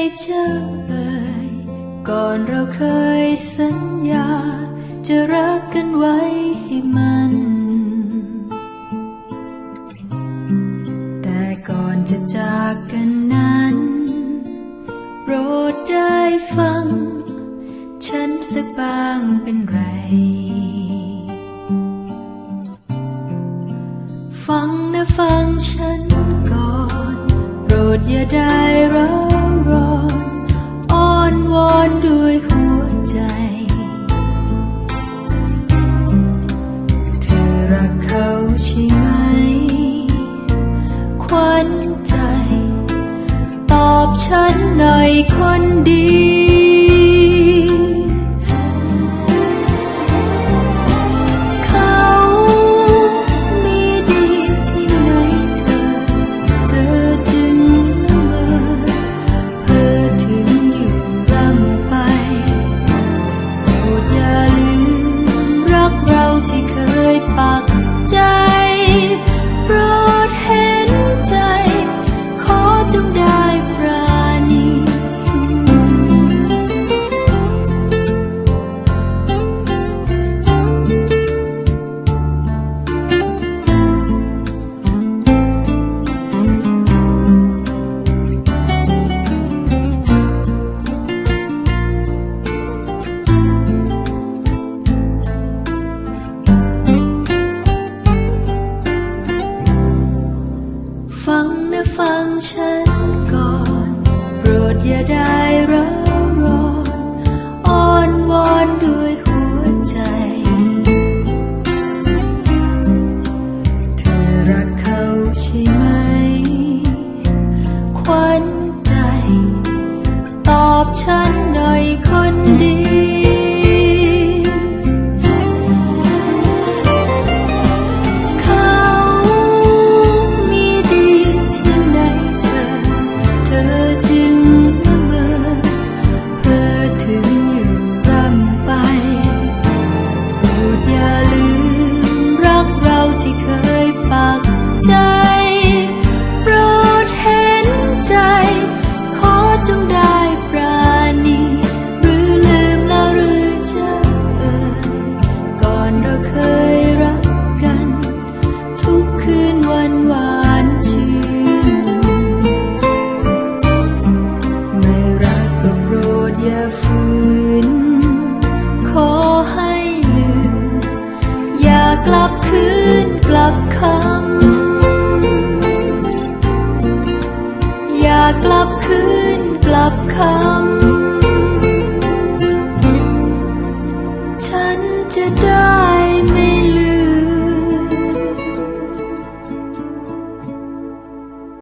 เอ่ยก่อนเราเคยสัญญา จะรักกันไว้ให้มัน แต่ก่อนจะจากกันนั้นโปรดได้ฟัง ฉันสักบ้างเป็นไร ฟังนะฟังฉันก่อน โปรดอย่าได้ร้าวร้อนอ้อน วอนด้วยหัวใจ เธอรักเขาใช่ไหม ควันใจ ตอบฉันหน่อยคนดี ขอ ฟังฉันก่อน โปรดอย่าได้ร้าวร้อนอ้อนวอนด้วยหัวใจ เธอรักเขาใช่ไหมขวัญใจ ตอบฉันหน่อยคนดี ดอย่าลืม รักเราที่เคยปักใจ โปรดเห็นใจ ขอจงได้ปราณีหรือลืมแล้วหรือจะเอ่ยก่อนเราเคยรักกัน ทุกคืนวันหวานชื่นไม่รักก็โปรดอย่าฝืน